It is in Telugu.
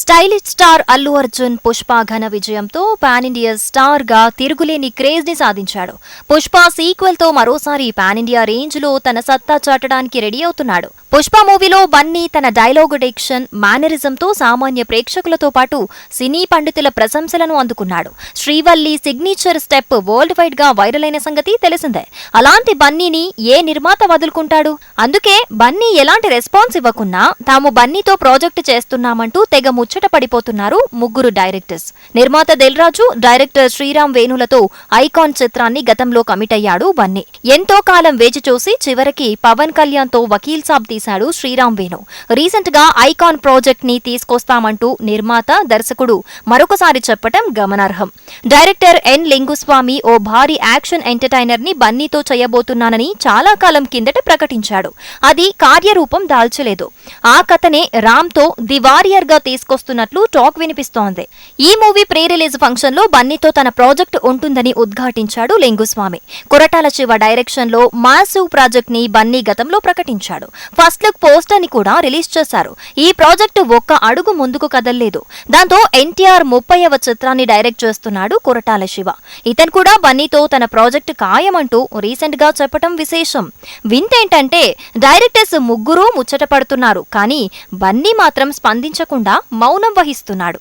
స్టైలిష్ స్టార్ అల్లు అర్జున్ పుష్ప ఘన విజయంతో పాన్ ఇండియా స్టార్గా తిరుగులేని క్రేజ్ని సాధించాడు. పుష్ప సీక్వెల్తో మరోసారి పాన్ ఇండియా రేంజ్లో తన సత్తా చాటడానికి రెడీ అవుతున్నాడు. పుష్ప మూవీలో బన్నీ తన డైలాగ్ డిక్షన్ మేనరిజం తో సామాన్య ప్రేక్షకులతో పాటు సినీ పండితుల ప్రశంసలను అందుకున్నాడు. శ్రీవల్లి సిగ్నేచర్ స్టెప్ వరల్డ్ వైడ్గా వైరల్ అయిన సంగతి తెలిసిందే. అలాంటి బన్నీని ఏ నిర్మాత వదులుకుంటాడు? అందుకే బన్నీ ఎలాంటి రెస్పాన్స్ ఇవ్వకున్నా తాము బన్నీతో ప్రాజెక్ట్ చేస్తున్నామంటూ తెగ ముచ్చట పడిపోతున్నారు ముగ్గురు డైరెక్టర్స్. నిర్మాత దిల్రాజు డైరెక్టర్ శ్రీరామ్ వేణులతో ఐకాన్ చిత్రాన్ని గతంలో కమిట్ అయ్యాడు బన్నీ. ఎంతో కాలం వేచి చూసి చివరికి పవన్ కళ్యాణ్తో వకీల్ సాబ్ తీశాడు శ్రీరామ్ వేణు. రీసెంట్గా ఐకాన్ ప్రాజెక్ట్ని తీసుకొస్తామంటూ నిర్మాత దర్శకుడు మరొకసారి చెప్పటం గమనార్హం. డైరెక్టర్ ఎన్ లింగుస్వామి ఓ భారీ యాక్షన్ ఎంటర్టైనర్ని బన్నీతో చేయబోతున్నానని చాలా కాలం కిందట ప్రకటించాడు. అది కార్యరూపం దాల్చలేదు. ఆ కథనే రామ్తో ది వారియర్గా తీసుకొస్తున్నట్లు టాక్ వినిపిస్తోంది. ఈ మూవీ ప్రీ రిలీజ్ ఫంక్షన్లో బన్నీతో తన ప్రాజెక్ట్ ఉంటుందని ఉద్ఘాటించాడు లింగుస్వామి. కొరటాల శివ డైరెక్షన్లో మాసివ్ ప్రాజెక్ట్ని బన్నీ గతంలో ప్రకటించాడు. ఫస్ట్ లుక్ పోస్టర్ని కూడా రిలీజ్ చేశారు. ఈ ప్రాజెక్ట్ ఒక్క అడుగు ముందుకు కదల్లేదు. దాంతో ఎన్టీఆర్ ముప్పైవ చిత్రాన్ని డైరెక్ట్ చేస్తున్నాడు కొరటాల శివ. ఇతను కూడా బన్నీతో తన ప్రాజెక్ట్ ఖాయమంటూ రీసెంట్గా చెప్పటం విశేషం. వింతేంటంటే డైరెక్టర్స్ ముగ్గురూ ముచ్చట పడుతున్నారు. కానీ బన్నీ మాత్రం స్పందించకుండా మౌనం వహిస్తున్నాడు.